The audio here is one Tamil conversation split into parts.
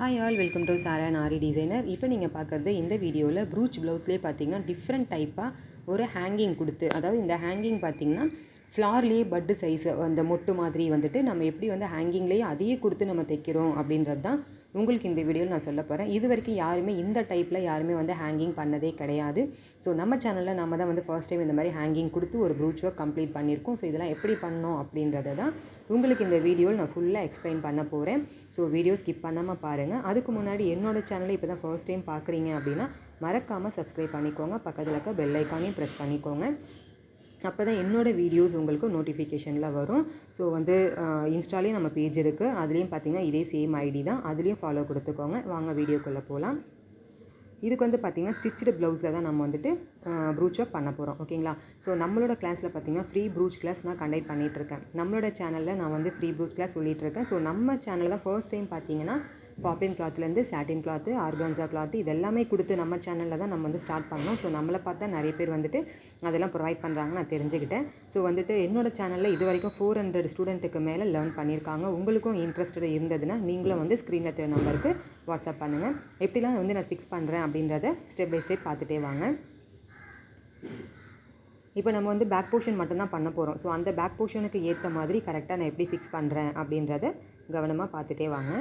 Hi all welcome to Sara Nari designer இப்போ நீங்கள் பார்க்குறது இந்த வீடியோவில் ப்ரூச் ப்ளவுஸ்லேயே பார்த்தீங்கன்னா டிஃப்ரெண்ட் டைப்பாக ஒரு ஹேங்கிங் கொடுத்து அதாவது இந்த ஹேங்கிங் பார்த்தீங்கன்னா ஃப்ளார்லேயே பட்டு சைஸு அந்த மொட்டு மாதிரி வந்துட்டு நம்ம எப்படி வந்து ஹேங்கிங்லேயே அதையே கொடுத்து நம்ம தைக்கிறோம் அப்படின்றது தான் உங்களுக்கு இந்த வீடியோவில் நான் சொல்ல போகிறேன் இது வரைக்கும் யாருமே இந்த டைப்பில் யாருமே வந்து ஹேங்கிங் பண்ணதே கிடையாது. ஸோ நம்ம சேனலில் நம்ம தான் வந்து ஃபர்ஸ்ட் டைம் இந்த மாதிரி ஹேங்கிங் கொடுத்து ஒரு ப்ரூச் ஒர்க் கம்ப்ளீட் பண்ணியிருக்கோம். ஸோ இதெல்லாம் எப்படி பண்ணோம் அப்படின்றத தான் உங்களுக்கு இந்த வீடியோவில் நான் ஃபுல்லாக எக்ஸ்பிளைன் பண்ண போகிறேன் ஸோ வீடியோ ஸ்கிப் பண்ணாமல் பாருங்கள் அதுக்கு முன்னாடி என்னோட சேனலை இப்போ தான் ஃபர்ஸ்ட் டைம் பார்க்குறீங்க அப்படின்னா மறக்காமல் சப்ஸ்கிரைப் பண்ணிக்கோங்க. பக்கத்தில் இருக்க பெல் ஐக்கானையும் ப்ரெஸ் பண்ணிக்கோங்க. அப்போ தான் என்னோடய வீடியோஸ் உங்களுக்கு நோட்டிஃபிகேஷனில் வரும். ஸோ வந்து இன்ஸ்டாலேயும் நம்ம பேஜ் இருக்குது அதுலேயும் பார்த்தீங்கன்னா இதே சேம் ஐடி தான். அதுலேயும் ஃபாலோ கொடுத்துக்கோங்க. வாங்க வீடியோக்குள்ளே போகலாம் இதுக்கு வந்து பார்த்திங்கன்னா ஸ்டிச்சுடு ப்ளவுஸில் தான் நம்ம வந்துட்டு ப்ரூச் ஒர்க் பண்ண போகிறோம் ஓகேங்களா ஸோ நம்மளோட கிளாஸில் பார்த்திங்கன்னா ஃப்ரீ ப்ரூச் கிளாஸ் நான் கண்டக்ட் பண்ணிகிட்ருக்கேன் நம்மளோட சேனலில் நான் வந்து ஃப்ரீ ப்ரூச் கிளாஸ் சொல்லிகிட்ருக்கேன் ஸோ நம்ம சேனலில் தான் ஃபர்ஸ்ட் டைம் பார்த்திங்கன்னா பாப்பின் கிளாத்லேருந்து சாட்டின் கிளாத்து ஆர்கான்சா கிளாத்து இதெல்லாமே கொடுத்து நம்ம சேனலில் தான் நம்ம வந்து ஸ்டார்ட் பண்ணோம். ஸோ நம்மளை பார்த்தா நிறைய பேர் வந்துட்டு அதெல்லாம் ப்ரொவைட் பண்ணுறாங்க நான் தெரிஞ்சுக்கிட்டேன். ஸோ வந்துட்டு என்னோடய சேனலில் இது வரைக்கும் ஃபோர் ஹண்ட்ரட் ஸ்டூடெண்ட்டுக்கு மேலே லேர்ன் பண்ணியிருக்காங்க. உங்களுக்கும் இன்ட்ரெஸ்டட் இருந்ததுன்னா நீங்களும் வந்து ஸ்க்ரீனில் தெரிய நம்பருக்கு வாட்ஸ்அப் பண்ணுங்கள் எப்படிலாம் வந்து நான் ஃபிக்ஸ் பண்ணுறேன் அப்படின்றத ஸ்டெப் பை ஸ்டெப் பார்த்துட்டே வாங்க. இப்போ நம்ம வந்து பேக் போர்ஷன் மட்டும்தான் பண்ண போகிறோம் ஸோ அந்த பேக் போர்ஷனுக்கு ஏற்ற மாதிரி கரெக்டாக நான் எப்படி ஃபிக்ஸ் பண்ணுறேன் அப்படின்றத கவனமாக பார்த்துட்டே வாங்க.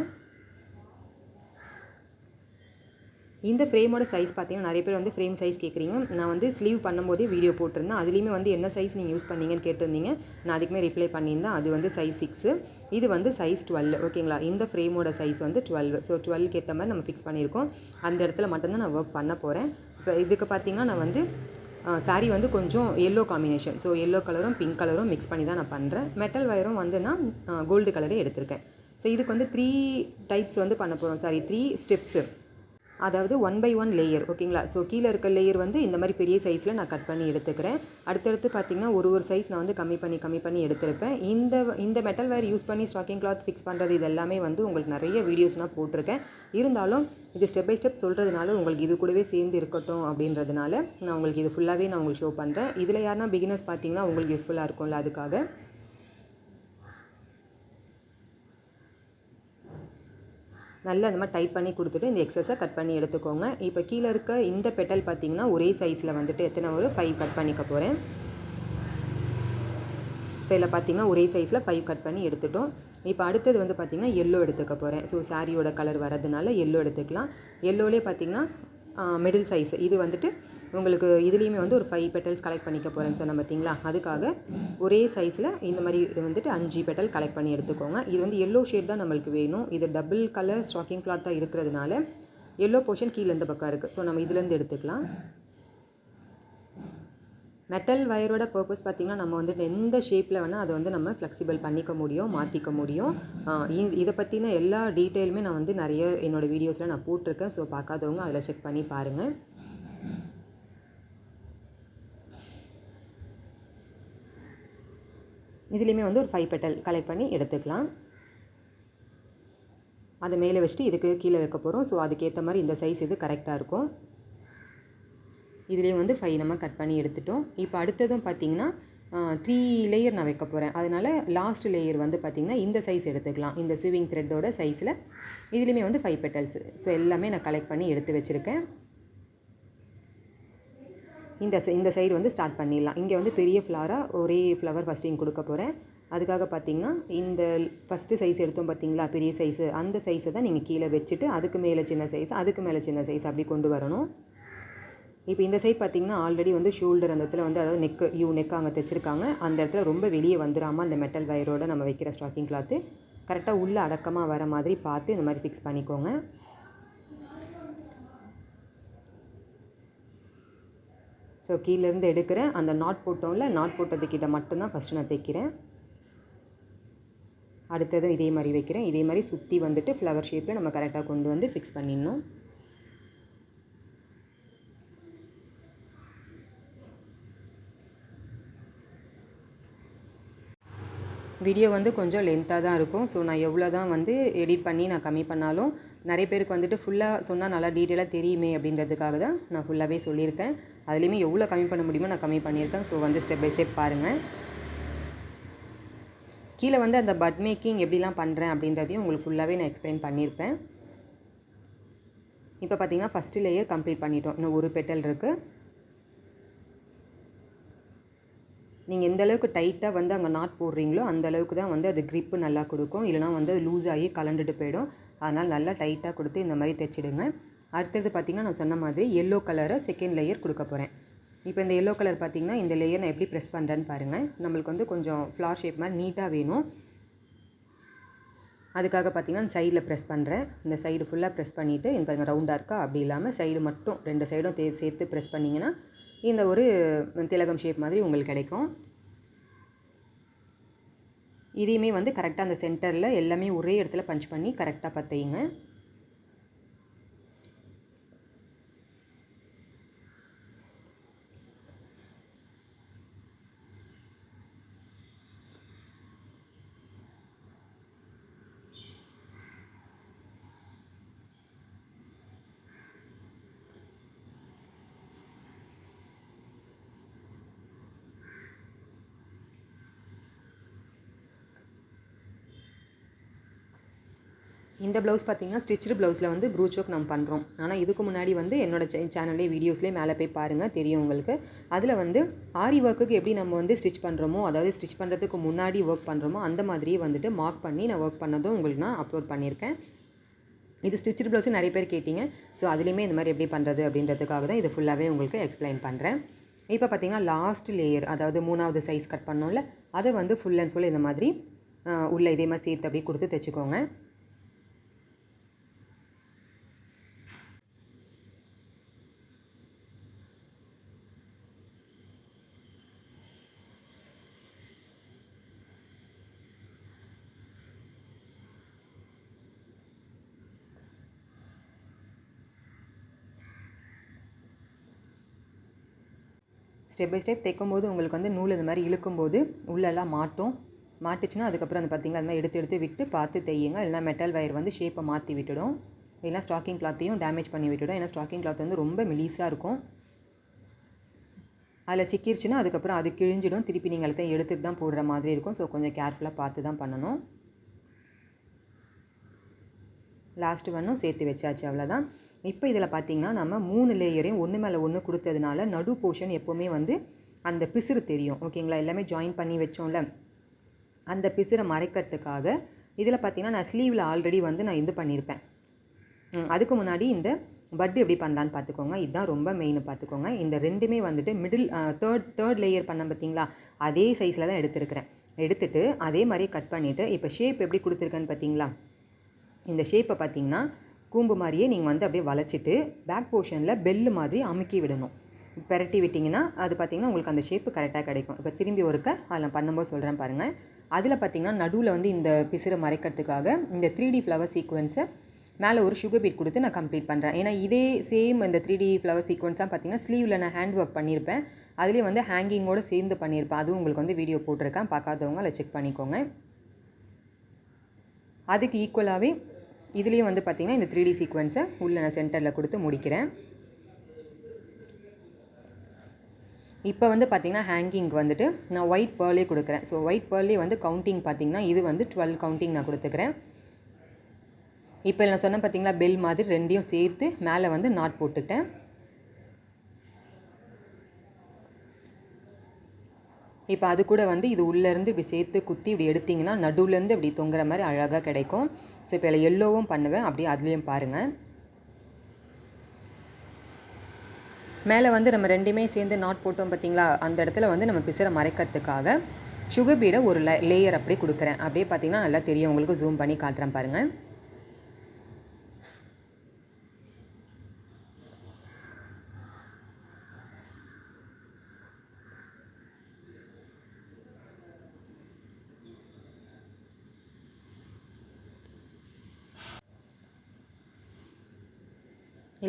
இந்த ஃப்ரேமோட சைஸ் பார்த்தீங்கன்னா நிறைய பேர் வந்து ஃப்ரேம் சைஸ் கேட்குறீங்க. நான் வந்து ஸ்லீவ் பண்ணும்போதே வீடியோ போட்டிருந்தேன். அதுலேயுமே வந்து என்ன சைஸ் நீங்கள் யூஸ் பண்ணீங்கன்னு கேட்டிருந்தீங்க. நான் அதுக்குமே ரிப்ளை பண்ணியிருந்தேன். அது வந்து சைஸ் சிக்ஸு இது வந்து சைஸ் டுவெல் ஓகேங்களா இந்த ஃப்ரேமோட சைஸ் வந்து டுவெல் ஸோ டுவெல்க்கு ஏற்ற மாதிரி நம்ம ஃபிக்ஸ் பண்ணியிருக்கோம். அந்த இடத்துல மட்டும்தான் நான் ஒர்க் பண்ண போகிறேன் இப்போ இதுக்கு பார்த்தீங்கன்னா நான் வந்து சாரீ வந்து கொஞ்சம் எல்லோ காம்பினேஷன் ஸோ எல்லோ கலரும் பிங்க் கலரும் மிக்ஸ் பண்ணி தான் நான் பண்ணுறேன் மெட்டல் வயரும் வந்து நான் கோல்டு கலரே எடுத்திருக்கேன். ஸோ இதுக்கு வந்து த்ரீ டைப்ஸ் வந்து பண்ண போகிறோம் சாரி த்ரீ ஸ்டெப்ஸு அதாவது ஒன் பை ஒன் லேயர் ஓகேங்களா ஸோ கீழே இருக்க லேயர் வந்து இந்த மாதிரி பெரிய சைஸில் நான் கட் பண்ணி எடுத்துக்கிறேன். அடுத்தடுத்து பார்த்திங்கன்னா ஒரு ஒரு சைஸ் நான் வந்து கம்மி பண்ணி கம்மி பண்ணி எடுத்திருப்பேன். இந்த இந்த மெட்டல் வேர் யூஸ் பண்ணி ஸ்டாக்கிங் கிளாத் ஃபிக்ஸ் பண்ணுறது இது எல்லாமே வந்து உங்களுக்கு நிறைய வீடியோஸ் நான் போட்டிருக்கேன். இருந்தாலும் இது ஸ்டெப் பை ஸ்டெப் சொல்கிறதுனால உங்களுக்கு இது கூடவே சேர்ந்து இருக்கட்டும் அப்படின்றதுனால நான் உங்களுக்கு இது ஃபுல்லாகவே நான் உங்களுக்கு ஷோ பண்ணுறேன் இதில் யாருன்னா பிகினர்ஸ் பார்த்தீங்கன்னா உங்களுக்கு யூஸ்ஃபுல்லாக இருக்கும்ல அதுக்காக. நல்லா இந்த மாதிரி டைட் பண்ணி கொடுத்துட்டு இந்த எக்ஸஸை கட் பண்ணி எடுத்துக்கோங்க. இப்போ கீழே இருக்க இந்த பெட்டல் பார்த்தீங்கன்னா ஒரே சைஸில் வந்துட்டு எத்தனை ஒரு ஃபைவ் கட் பண்ணிக்க போகிறேன் இப்போ இதில் பார்த்தீங்கன்னா ஒரே சைஸில் ஃபைவ் கட் பண்ணி எடுத்துட்டோம். இப்போ அடுத்தது வந்து பார்த்திங்கன்னா எல்லோ எடுத்துக்க போகிறேன் ஸோ சாரியோட கலர் வரதுனால எல்லோ எடுத்துக்கலாம். எல்லோலே பார்த்திங்கன்னா மிடில் சைஸ் இது வந்துட்டு உங்களுக்கு இதுலேயுமே வந்து ஒரு ஃபைவ் பெட்டல்ஸ் கலெக்ட் பண்ணிக்க போகிறேன்னு சொன்ன பார்த்தீங்களா அதுக்காக ஒரே சைஸில் இந்த மாதிரி இது வந்துட்டு அஞ்சு பெட்டல் கலெக்ட் பண்ணி எடுத்துக்கோங்க. இது வந்து எல்லோ ஷேட் தான் நம்மளுக்கு வேணும். இது டபுள் கலர் ஸ்டாக்கிங் கிளாத்தாக இருக்கிறதுனால எல்லோ போர்ஷன் கீழே இந்த பக்கம் இருக்குது ஸோ நம்ம இதுலேருந்து எடுத்துக்கலாம். மெட்டல் வயரோட பர்பஸ் பார்த்திங்கன்னா நம்ம வந்துட்டு எந்த ஷேப்பில் வேணால் அதை வந்து நம்ம ஃப்ளெக்சிபிள் பண்ணிக்க முடியும் மாற்றிக்க முடியும். இதை பற்றின எல்லா டீட்டெயிலுமே நான் வந்து நிறைய என்னோடய வீடியோஸில் நான் போட்டிருக்கேன். ஸோ பார்க்காதவங்க அதில் செக் பண்ணி பாருங்கள் இதுலேயுமே வந்து ஒரு ஃபைவ் பெட்டல் கலெக்ட் பண்ணி எடுத்துக்கலாம். அதை மேலே வச்சுட்டு இதுக்கு கீழே வைக்க போகிறோம் ஸோ அதுக்கேற்ற மாதிரி இந்த சைஸ் இது கரெக்டாக இருக்கும். இதுலேயும் வந்து ஃபைவ் நம்ம கட் பண்ணி எடுத்துட்டோம். இப்போ அடுத்ததும் பார்த்திங்கன்னா த்ரீ லேயர் நான் வைக்க போகிறேன் அதனால் லாஸ்ட் லேயர் வந்து பார்த்திங்கன்னா இந்த சைஸ் எடுத்துக்கலாம். இந்த ஸ்விவிங் த்ரெட்டோட சைஸில் இதுலேயுமே வந்து ஃபைவ் பெட்டல்ஸ் ஸோ எல்லாமே நான் கலெக்ட் பண்ணி எடுத்து வச்சுருக்கேன். இந்த இந்த சைடு வந்து ஸ்டார்ட் பண்ணிடலாம். இங்கே வந்து பெரிய ஃப்ளாராக ஒரே ஃப்ளவர் ஃபஸ்ட்டிங் கொடுக்க போகிறேன் அதுக்காக பார்த்தீங்கன்னா இந்த ஃபஸ்ட்டு சைஸ் எடுத்தோம் பார்த்தீங்களா பெரிய சைஸு அந்த சைஸை தான் நீங்கள் கீழே வச்சுட்டு அதுக்கு மேலே சின்ன சைஸ் அதுக்கு மேலே சின்ன சைஸ் அப்படி கொண்டு வரணும். இப்போ இந்த சைட் பார்த்திங்கன்னா ஆல்ரெடி வந்து ஷோல்டர் அந்த இடத்துல வந்து அதாவது நெக்கு யூ நெக் அங்கே தைச்சிருக்காங்க. அந்த இடத்துல ரொம்ப வெளியே வந்துடாமல் அந்த மெட்டல் வயரோடு நம்ம வைக்கிற ஸ்டாக்கிங் கிளாத்து கரெக்டாக உள்ளே அடக்கமாக வர மாதிரி பார்த்து இந்த மாதிரி ஃபிக்ஸ் பண்ணிக்கோங்க. ஸோ கீழேருந்து எடுக்கிறேன். அந்த நாட் போட்டோம்ல நாட் போட்டதுக்கிட்ட மட்டும்தான் ஃபஸ்ட்டு நான் தைக்கிறேன் அடுத்ததும் இதே மாதிரி வைக்கிறேன். இதே மாதிரி சுற்றி வந்துட்டு ஃப்ளவர் ஷேப்பில் நம்ம கரெக்டாக கொண்டு வந்து ஃபிக்ஸ் பண்ணிடணும். வீடியோ வந்து கொஞ்சம் லென்த்தாக தான் இருக்கும். ஸோ நான் எவ்வளோ தான் வந்து எடிட் பண்ணி நான் கம்மி பண்ணாலும் நிறைய பேருக்கு வந்துட்டு ஃபுல்லாக சொன்னால் நல்லா டீட்டெயிலாக தெரியுமே அப்படின்றதுக்காக தான் நான் ஃபுல்லாகவே சொல்லியிருக்கேன். அதுலேயுமே எவ்வளோ கம்மி பண்ண முடியுமோ நான் கம்மி பண்ணியிருக்கேன். ஸோ வந்து ஸ்டெப் பை ஸ்டெப் பாருங்கள். கீழே வந்து அந்த பட் மேக்கிங் எப்படிலாம் பண்ணுறேன் அப்படின்றதையும் உங்களுக்கு ஃபுல்லாகவே நான் எக்ஸ்பிளைன் பண்ணியிருப்பேன். இப்போ பார்த்தீங்கன்னா ஃபஸ்ட்டு லேயர் கம்ப்ளீட் பண்ணிட்டோம். இன்னும் ஒரு பெட்டல் இருக்குது நீங்கள் எந்த அளவுக்கு டைட்டாக வந்து அங்கே நாட் போடுறீங்களோ அந்த அளவுக்கு தான் வந்து அது க்ரிப்பு நல்லா கொடுக்கும். இல்லைனா வந்து அது லூஸ் ஆகி கலண்டுட்டு போயிடும். அதனால் நல்லா டைட்டாக கொடுத்து இந்த மாதிரி தைச்சிடுங்க. அடுத்தது பார்த்திங்கன்னா நான் சொன்ன மாதிரி எல்லோ கலரை செகண்ட் லேயர் கொடுக்க போகிறேன் இப்போ இந்த எல்லோ கலர் பார்த்திங்கன்னா இந்த லேயர் நான் எப்படி ப்ரெஸ் பண்ணுறேன்னு பாருங்கள் நம்மளுக்கு வந்து கொஞ்சம் ஃப்ளார் ஷேப் மாதிரி நீட்டாக வேணும். அதுக்காக பார்த்தீங்கன்னா சைடில் ப்ரெஸ் பண்ணுறேன் இந்த சைடு ஃபுல்லாக ப்ரெஸ் பண்ணிவிட்டு இந்த பாருங்க ரவுண்டாக இருக்கா? அப்படி இல்லாமல் சைடு மட்டும் ரெண்டு சைடும் தே சேர்த்து ப்ரெஸ் பண்ணிங்கன்னா இந்த ஒரு திலகம் ஷேப் மாதிரி உங்களுக்கு கிடைக்கும். இதையுமே வந்து கரெக்டாக அந்த சென்டரில் எல்லாமே ஒரே இடத்துல பஞ்ச் பண்ணி கரெக்டாக பற்றையுங்க இந்த ப்ளவுஸ் பார்த்தீங்கன்னா ஸ்டிச்சு ப்ளவுஸில் வந்து ப்ரூச் ஒர்க் நம்ம பண்ணுறோம் ஆனால் இதுக்கு முன்னாடி வந்து என்னோட சேனல்லே வீடியோஸ்லேயே மேலே போய் பாருங்கள் தெரியும் உங்களுக்கு. அதில் வந்து ஆரி ஒர்க்குக்கு எப்படி நம்ம வந்து ஸ்டிச் பண்ணுறோமோ அதாவது ஸ்டிச் பண்ணுறதுக்கு முன்னாடி ஒர்க் பண்ணுறோமோ அந்த மாதிரியே வந்துட்டு மார்க் பண்ணி நான் ஒர்க் பண்ணதும் உங்களுக்கு நான் அப்லோட் பண்ணியிருக்கேன். இது ஸ்டிச்சு ப்ளவுஸும் நிறைய பேர் கேட்டிங்க. ஸோ அதுலேயுமே இந்த மாதிரி எப்படி பண்ணுறது அப்படின்றதுக்காக தான் இது ஃபுல்லாகவே உங்களுக்கு எக்ஸ்பிளைன் பண்ணுறேன் இப்போ பார்த்தீங்கன்னா லாஸ்ட் லேயர் அதாவது மூணாவது சைஸ் கட் பண்ணோம்ல அதை வந்து ஃபுல் அண்ட் ஃபுல் இந்த மாதிரி உள்ளே இதே மாதிரி சேர்த்து அப்படியே கொடுத்து தைச்சிக்கோங்க. ஸ்டெப் பை ஸ்டெப் தைக்கும்போது உங்களுக்கு வந்து நூல் இது மாதிரி இழுக்கும்போது உள்ளெல்லாம் மாட்டும். மாட்டுச்சுன்னா அதுக்கப்புறம் அந்த பார்த்தீங்களா அது மாதிரி எடுத்து எடுத்து விட்டு பார்த்து தையுங்க இல்லைனா மெட்டல் வயர் வந்து ஷேப்பை மாற்றி விட்டுடும். இல்லைனா ஸ்டாக்கிங் கிளாத்தையும் டேமேஜ் பண்ணி விட்டுடும். ஏன்னா ஸ்டாக்கிங் கிளாத் வந்து ரொம்ப மெலிசாக இருக்கும். அதில் சிக்கிருச்சுன்னா அதுக்கப்புறம் அது கிழிஞ்சிடும். திருப்பி நீங்கள் அதை எடுத்துகிட்டு தான் போடுற மாதிரி இருக்கும். ஸோ கொஞ்சம் கேர்ஃபுல்லாக பார்த்து தான் பண்ணணும். லாஸ்ட்டு ஒன்றும் சேர்த்து வச்சாச்சு அவ்வளோதான் இப்போ இதில் பார்த்தீங்கன்னா நம்ம மூணு லேயரையும் ஒன்று மேலே ஒன்று கொடுத்ததுனால நடு போர்ஷன் எப்போவுமே வந்து அந்த பிசுறு தெரியும். ஓகேங்களா எல்லாமே ஜாயின் பண்ணி வச்சோம்ல. அந்த பிசுரை மறைக்கிறதுக்காக இதில் பார்த்தீங்கன்னா நான் ஸ்லீவில் ஆல்ரெடி வந்து நான் இது பண்ணியிருப்பேன் அதுக்கு முன்னாடி இந்த பட் எப்படி பண்ணலான்னு பார்த்துக்கோங்க இதுதான் ரொம்ப மெயின் பார்த்துக்கோங்க இந்த ரெண்டுமே வந்துட்டு மிடில் தேர்ட் தேர்ட் லேயர் பண்ண பார்த்தீங்களா அதே சைஸில் தான் எடுத்துருக்கிறேன். எடுத்துகிட்டு அதே மாதிரி கட் பண்ணிவிட்டு இப்போ ஷேப் எப்படி கொடுத்துருக்கேன்னு பார்த்தீங்களா இந்த ஷேப்பை பார்த்தீங்கன்னா கூம்பு மாதிரியே நீங்கள் வந்து அப்படியே வளைச்சிட்டு பேக் போர்ஷனில் பெல்லு மாதிரி அமுக்கி விடணும். பெரட்டி விட்டிங்கன்னா அது பார்த்திங்கன்னா உங்களுக்கு அந்த ஷேப்பு கரெக்டாக கிடைக்கும். இப்போ திரும்பி ஒருக்க அதில் பண்ணும்போது சொல்கிறேன் பாருங்கள் அதில் பார்த்திங்கன்னா நடுவில் வந்து இந்த பிசுரை மறைக்கிறதுக்காக இந்த த்ரீ டி ஃப்ளவர் சீக்வன்ஸை மேலே ஒரு சுகர் பீட் கொடுத்து நான் கம்ப்ளீட் பண்ணுறேன் ஏன்னா இதே சேம் இந்த த்ரீ டி ஃப்ளவர் சீக்வன்ஸாக பார்த்திங்கன்னா ஸ்லீவில் நான் ஹேண்ட் ஒர்க் பண்ணியிருப்பேன் அதுலேயே வந்து ஹேங்கிங்கோடு சேர்ந்து பண்ணியிருப்பேன் அதுவும் உங்களுக்கு வந்து வீடியோ போட்டிருக்கேன். பார்க்காதவங்க அதை செக் பண்ணிக்கோங்க. அதுக்கு ஈக்குவலாகவே இதுலேயும் வந்து பார்த்திங்கன்னா இந்த த்ரீ டி சீக்வன்ஸை உள்ள நான் சென்டரில் கொடுத்து முடிக்கிறேன். இப்போ வந்து பார்த்திங்கன்னா ஹேங்கிங்க்கு வந்துட்டு நான் ஒயிட் பேர்லே கொடுக்குறேன். ஸோ ஒயிட் பேர்லே வந்து கவுண்டிங் பார்த்திங்கன்னா இது வந்து டுவெல் கவுண்டிங் நான் கொடுத்துக்கிறேன். இப்போ நான் சொன்ன பார்த்தீங்களா பெல் மாதிரி ரெண்டையும் சேர்த்து மேலே வந்து நாட் போட்டுட்டேன். இப்போ அது கூட வந்து இது உள்ளேருந்து இப்படி சேர்த்து குத்தி இப்படி எடுத்திங்கன்னா நடுவுலேருந்து இப்படி தொங்குற மாதிரி அழகாக கிடைக்கும். ஸோ இப்போ இதில் எல்லோவும் பண்ணுவேன். அப்படியே அதுலேயும் பாருங்கள் மேலே வந்து நம்ம ரெண்டுமே சேர்ந்து நாட் போட்டோம் பார்த்தீங்களா? அந்த இடத்துல வந்து நம்ம பிசரை மறைக்கிறதுக்காக சுகர் பீடை ஒரு லேயர் அப்படியே கொடுக்குறேன். அப்படியே பார்த்தீங்கன்னா நல்லா தெரியும். உங்களுக்கு ஜூம் பண்ணி காட்டுறேன் பாருங்கள்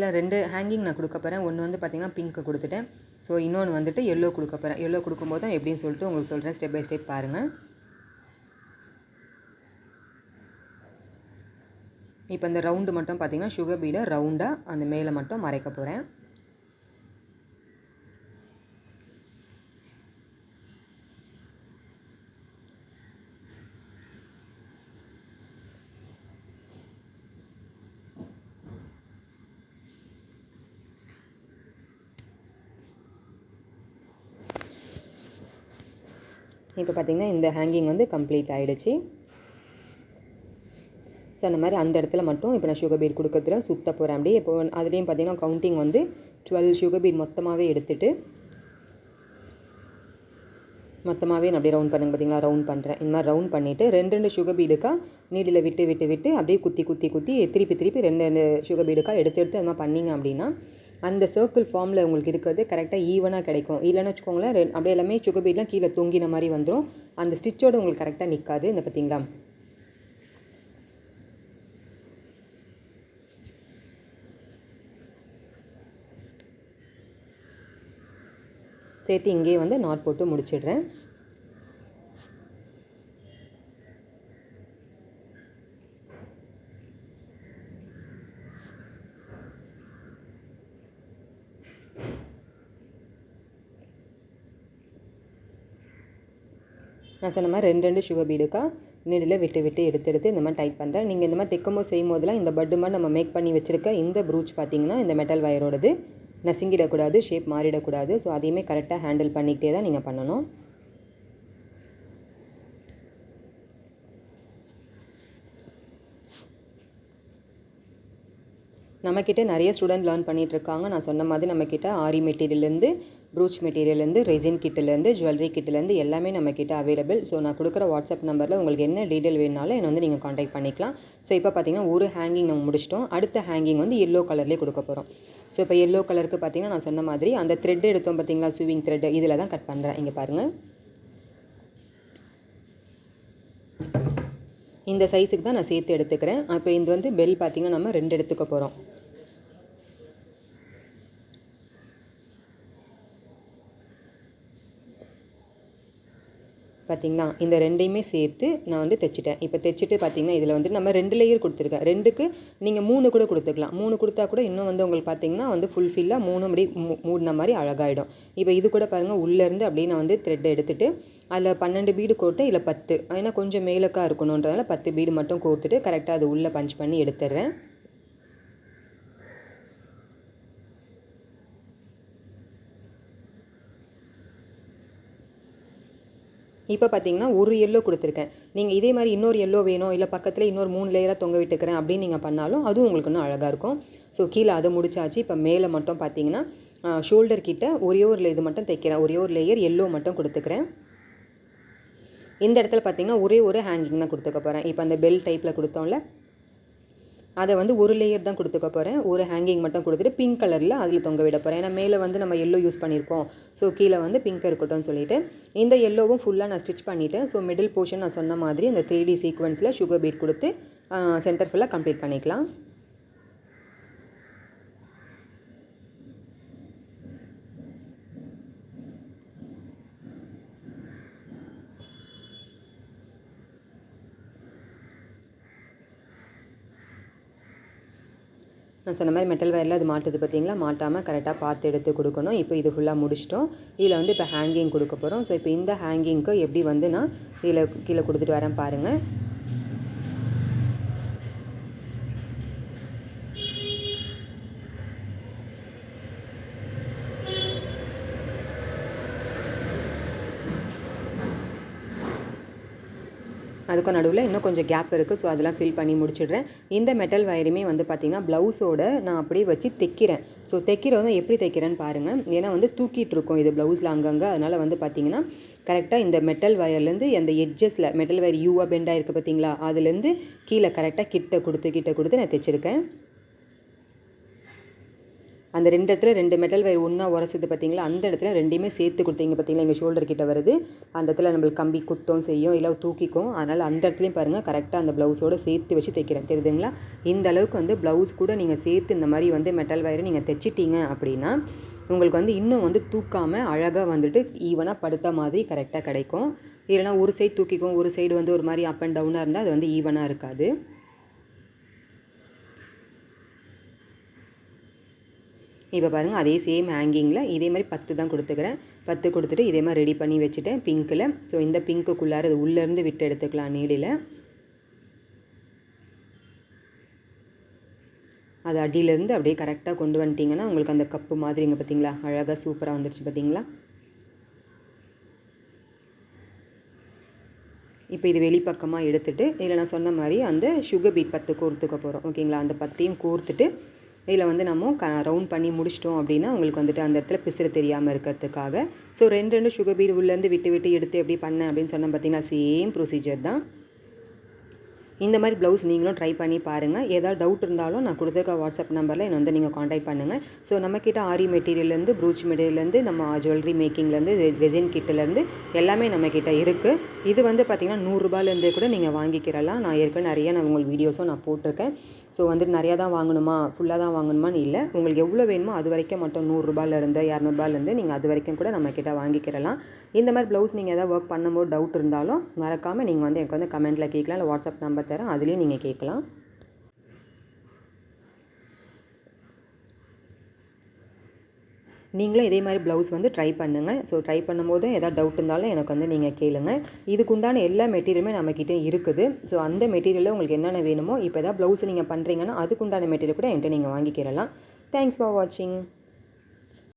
இல்லை ரெண்டு ஹேங்கிங் நான் கொடுக்க போகிறேன் ஒன்று வந்து பார்த்திங்கன்னா பிங்க்கு கொடுத்துட்டேன். ஸோ இன்னொன்று வந்துட்டு எல்லோ கொடுக்க போகிறேன் எல்லோ கொடுக்கும்போது தான் எப்படின்னு சொல்லிட்டு உங்களுக்கு சொல்கிறேன் ஸ்டெப் பை ஸ்டெப் பாருங்கள் இப்போ இந்த ரவுண்டு மட்டும் பார்த்திங்கன்னா சுகர் பீடை ரவுண்டாக அந்த மேலே மட்டும் மறைக்க போகிறேன் இப்போ பார்த்திங்கன்னா இந்த ஹேங்கிங் வந்து கம்ப்ளீட் ஆகிடுச்சு ஸோ அந்த மாதிரி அந்த இடத்துல மட்டும் இப்போ நான் சுகர் பீட் கொடுக்கறதுல சுத்த போகிறேன் அப்படியே இப்போ அதுலேயும் பார்த்திங்கன்னா கவுண்டிங் வந்து டுவெல் சுகர் பீட் மொத்தமாகவே எடுத்துகிட்டு மொத்தமாகவே நான் அப்படியே ரவுண்ட் பண்ணுங்க பார்த்தீங்களா? ரவுண்ட் பண்ணுறேன் இந்த மாதிரி ரவுண்ட் பண்ணிவிட்டு ரெண்டு ரெண்டு சுகர் பீடுக்காக நீடில் விட்டு விட்டு விட்டு அப்படியே குத்தி குத்தி குத்தி திருப்பி திருப்பி ரெண்டு ரெண்டு சுகர் பீடுக்காக எடுத்து எடுத்து அது மாதிரி பண்ணிங்க அப்படின்னா அந்த சர்க்கிள் ஃபார்மில் உங்களுக்கு இருக்கிறது கரெக்டாக ஈவனாக கிடைக்கும். இல்லைன்னு வச்சுக்கோங்களேன் ரெ அப்படியே எல்லாமே சுகபீட்லாம் கீழே தொங்கின மாதிரி வந்துடும் அந்த ஸ்டிச்சோடு உங்களுக்கு கரெக்டாக நிற்காது இந்த பார்த்தீங்களா சேர்த்து இங்கேயே வந்து நாட் போட்டு முடிச்சிடுறேன். நான் சொன்ன மாதிரி ரெண்டு ரெண்டு சுகர் பீடுக்கா நீடில் விட்டு விட்டு எடுத்து எடுத்து இந்த மாதிரி டைப் பண்ணுறேன் நீங்கள் இந்த மாதிரி தைக்கும் போது செய்யும் போதெல்லாம் இந்த பட்டு மாதிரி நம்ம மேக் பண்ணி வச்சுருக்க இந்த ப்ரூச் பார்த்தீங்கன்னா இந்த மெட்டல் வயரோடது நசுங்கிடக்கூடாது ஷேப் மாறிடக்கூடாது. ஸோ அதையுமே கரெக்டாக ஹேண்டில் பண்ணிக்கிட்டே தான் நீங்கள் பண்ணணும். நம்மக்கிட்ட நிறைய ஸ்டூடெண்ட் லேர்ன் பண்ணிகிட்டு இருக்காங்க. நான் சொன்ன மாதிரி நம்மக்கிட்ட ஆரி மெட்டீரியல்லேருந்து ப்ரூச் மெட்டீரியல்லேருந்து ரெஜின் கிட்டிலேருந்து ஜுவல்லரி கிட்டிலேருந்து எல்லாமே நம்மக்கிட்ட அவைலபிள் ஸோ நான் கொடுக்குற வாட்ஸ்அப் நம்பரில் உங்களுக்கு என்ன டீட்டெயில் வேணுனாலும் என்னை வந்து நீங்கள் காண்டாக்ட் பண்ணிக்கலாம். ஸோ இப்போ பார்த்தீங்கன்னா ஒரு ஹேங்கிங் நம்ம முடிச்சிட்டோம். அடுத்த ஹேங்கிங் வந்து எல்லோ கலர்லேயே கொடுக்க போகிறோம் ஸோ இப்போ எல்லோ கலருக்கு பார்த்தீங்கன்னா நான் சொன்ன மாதிரி அந்த த்ரெட் எடுத்தோம் பார்த்தீங்களா? ஸ்விவிங் த்ரெட் இதில் தான் கட் பண்ணுறேன் இங்கே பாருங்கள் இந்த சைஸுக்கு தான் நான் சேர்த்து எடுத்துக்கிறேன். அப்போ இது வந்து பெல் பார்த்திங்கன்னா நம்ம ரெண்டு எடுத்துக்க போகிறோம் பார்த்திங்களா இந்த ரெண்டையுமே சேர்த்து நான் வந்து தைச்சிட்டேன். இப்போ தைச்சிட்டு பார்த்தீங்கன்னா இதில் வந்து நம்ம ரெண்டு லேயர் கொடுத்துருக்கேன் ரெண்டுக்கு நீங்கள் மூணு கூட கொடுத்துக்கலாம். மூணு கொடுத்தா கூட இன்னும் வந்து உங்களுக்கு பார்த்தீங்கன்னா வந்து ஃபுல்ஃபில்லாக மூணு அப்படி மூ மூடின மாதிரி அழகாயிடும். இப்போ இது கூட பாருங்கள் உள்ளேருந்து அப்படியே நான் வந்து த்ரெட்டை எடுத்துகிட்டு அதில் பன்னெண்டு பீடு கோட்டு இல்லை பத்து. ஏன்னா கொஞ்சம் மேலக்காக இருக்கணுன்றதால பத்து பீடு மட்டும் கோர்த்துட்டு கரெக்டாக அது உள்ளே பஞ்ச் பண்ணி எடுத்துடுறேன். இப்போ பார்த்தீங்கன்னா ஒரு எல்லோ கொடுத்துருக்கேன். நீங்கள் இதே மாதிரி இன்னொரு எல்லோ வேணும் இல்லை பக்கத்தில் இன்னொரு மூணு லேயராக தொங்க விட்டுக்கிறேன் அப்படின்னு நீங்கள் பண்ணாலும் அதுவும் உங்களுக்கு இன்னும் அழகாக இருக்கும். ஸோ கீழே அதை முடிச்சாச்சு. இப்போ மேலே மட்டும் பார்த்தீங்கன்னா ஷோல்டர் கிட்ட ஒரே ஒரு இது மட்டும் தைக்கிறேன். ஒரே ஒரு லேயர் எல்லோ மட்டும் கொடுத்துக்கிறேன். இந்த இடத்துல பார்த்தீங்கன்னா ஒரே ஒரு ஹேங்கிங் தான் கொடுத்துக்க போகிறேன் இப்போ அந்த பெல் டைப்பில் கொடுத்தோம்ல அதை வந்து ஒரு லேயர் தான் கொடுத்துக்க போகிறேன் ஒரு ஹேங்கிங் மட்டும் கொடுத்துட்டு பிங்க் கலரில் அதில் தொங்க விட போகிறேன் ஏன்னா மேலே வந்து நம்ம எல்லோ யூஸ் பண்ணியிருக்கோம் ஸோ கீழே வந்து பிங்க் இருக்கட்டும்னு சொல்லிட்டு இந்த எல்லோவும் ஃபுல்லாக நான் ஸ்டிச் பண்ணிவிட்டேன் ஸோ மிடில் போர்ஷன் நான் சொன்ன மாதிரி அந்த த்ரீ டி சீக்வன்ஸில் சுகர் பீட் கொடுத்து சென்டர் ஃபுல்லாக கம்ப்ளீட் பண்ணிக்கலாம். நான் சொன்ன மாதிரி மெட்டல் வயரில் அது மாட்டுது பார்த்தீங்களா? மாட்டாமல் கரெக்டாக பார்த்து எடுத்து கொடுக்கணும். இப்போ இது ஃபுல்லாக முடிச்சிட்டோம். இதில் வந்து இப்போ ஹேங்கிங் கொடுக்க போகிறோம் ஸோ இப்போ இந்த ஹேங்கிங்க்கு எப்படி வந்து நான் இதில் கீழே கொடுத்துட்டு வரேன் பாருங்கள் அதுக்கும் நடுவில் இன்னும் கொஞ்சம் கேப் இருக்குது ஸோ அதெல்லாம் ஃபில் பண்ணி முடிச்சிடுறேன். இந்த மெட்டல் வயருமே வந்து பார்த்திங்கன்னா ப்ளவுஸோட நான் அப்படியே வச்சு தைக்கிறேன். ஸோ தைக்கிறதும் எப்படி தைக்கிறேன்னு பாருங்கள் ஏன்னா வந்து தூக்கிட்டு இருக்கோம் இது ப்ளவுஸில் அங்கங்கே. அதனால் வந்து பார்த்திங்கன்னா கரெக்டாக இந்த மெட்டல் வயர்லேருந்து அந்த எட்ஜஸில் மெட்டல் வயர் யூவாக பெண்டாக இருக்குது பார்த்தீங்களா அதுலேருந்து கீழே கரெக்டாக கிட்ட கொடுத்து கிட்ட கொடுத்து நான் தைச்சிருக்கேன். அந்த ரெண்டு இடத்துல ரெண்டு மெட்டல் வயர் ஒன்றா உரசுது பார்த்தீங்களா அந்த இடத்துல ரெண்டையுமே சேர்த்து கொடுத்தீங்க பார்த்தீங்களா எங்கள் ஷோல்டர் கிட்ட வருது. அந்த இடத்துல நம்மளுக்கு கம்பி குத்தம் செய்யும் இல்லை தூக்கிக்கும். அதனால் அந்த இடத்துலையும் பாருங்கள் கரெக்டாக அந்த ப்ளவுஸோடு சேர்த்து வச்சு தைக்கிறேன். தெரியுதுங்களா? இந்த அளவுக்கு வந்து ப்ளவுஸ் கூட நீங்கள் சேர்த்து இந்த மாதிரி வந்து மெட்டல் வயரை நீங்கள் தைச்சிட்டீங்க அப்படின்னா உங்களுக்கு வந்து இன்னும் வந்து தூக்காமல் அழகாக வந்துட்டு ஈவனாக படுத்த மாதிரி கரெக்டாக கிடைக்கும். இல்லைனா ஒரு சைடு தூக்கிக்கும் ஒரு சைடு வந்து ஒரு மாதிரி அப் அண்ட் டவுனாக இருந்தால் அது வந்து ஈவனாக இருக்காது. இப்போ பாருங்கள் அதே சேம் ஹேங்கிங்கில் இதே மாதிரி பத்து தான் கொடுத்துக்கிறேன். பத்து கொடுத்துட்டு இதே மாதிரி ரெடி பண்ணி வச்சுட்டேன். பிங்க்கில் ஸோ இந்த பிங்க்குக்குள்ளார அது உள்ளேருந்து விட்டு எடுத்துக்கலாம் நீடில் அது அடியிலேருந்து அப்படியே கரெக்டாக கொண்டு வந்துட்டிங்கன்னா உங்களுக்கு அந்த கப்பு மாதிரிங்க பார்த்தீங்களா? அழகாக சூப்பராக வந்துருச்சு பார்த்தீங்களா? இப்போ இது வெளிப்பக்கமாக எடுத்துகிட்டு இதில் நான் சொன்ன மாதிரி அந்த சுகர் பீட் பத்து கோர்த்துக்க போகிறோம் ஓகேங்களா? அந்த பத்தையும் கோர்த்துட்டு இதில் வந்து நம்ம க ரவுண்ட் பண்ணி முடிச்சிட்டோம் அப்படின்னா உங்களுக்கு வந்துட்டு அந்த இடத்துல பிசுறு தெரியாமல் இருக்கிறதுக்காக. ஸோ ரெண்டு ரெண்டு சுகர் பீர் உள்ளேருந்து விட்டு விட்டு எடுத்து எப்படி பண்ணேன் அப்படின்னு சொன்னால் பார்த்தீங்கன்னா சேம் ப்ரொசீஜர் தான். இந்த மாதிரி ப்ளவுஸ் நீங்களும் ட்ரை பண்ணி பாருங்கள் ஏதாவது டவுட் இருந்தாலும் நான் கொடுத்துருக்க வாட்ஸ்அப் நம்பரில் என்னை வந்து நீங்கள் காண்டாக்ட் பண்ணுங்கள் ஸோ நம்மக்கிட்ட ஆரி மெட்டீரியல்லேருந்து ப்ரூச் மெட்டீரியல்லேருந்து நம்ம ஜுவல்லரி மேக்கிங்லேருந்து ரெசின் கிட்டிலேருந்து எல்லாமே நம்மக்கிட்ட இருக்குது இது வந்து பார்த்திங்கன்னா நூறுரூபாலேருந்து கூட நீங்கள் வாங்கிக்கிறலாம். நான் ஏற்கனவே நிறைய நான் உங்களுக்கு வீடியோஸும் நான் போட்டிருக்கேன். ஸோ வந்துட்டு நிறையா தான் வாங்கணுமா? ஃபுல்லாக தான் வாங்கணுமான்னு இல்லை. உங்களுக்கு எவ்வளோ வேணுமோ அது வரைக்கும் மட்டும் நூறுரூபாலேருந்து இரநூறுபாலேருந்து நீங்கள் அது வரைக்கும் கூட நம்மக்கிட்ட வாங்கிக்கிறலாம். இந்த மாதிரி ப்ளவுஸ் நீங்கள் எதாவது ஒர்க் பண்ணும்போது டவுட் இருந்தாலும் மறக்காமல் நீங்கள் வந்து எனக்கு வந்து கமெண்ட்டில் கேட்கலாம். இல்லை வாட்ஸ்அப் நம்பர் தரேன். அதுலேயும் நீங்கள் கேட்கலாம். நீங்களும் இதே மாதிரி ப்ளவுஸ் வந்து ட்ரை பண்ணுங்கள் ஸோ ட்ரை பண்ணும்போது எதாவது டவுட் இருந்தாலும் எனக்கு வந்து நீங்கள் கேளுங்க. இதுக்குண்டான எல்லா மெட்டீரியலுமே நம்மக்கிட்ட இருக்குது. ஸோ அந்த மெட்டீரியலில் உங்களுக்கு என்னென்ன வேணுமோ இப்போ எதாவது ப்ளவுஸ் நீங்கள் பண்ணுறீங்கன்னா அதுக்குண்டான மெட்டீரியல் கூட என்கிட்ட நீங்கள் வாங்கிக்கிறலாம் தேங்க்ஸ் ஃபார் வாட்சிங்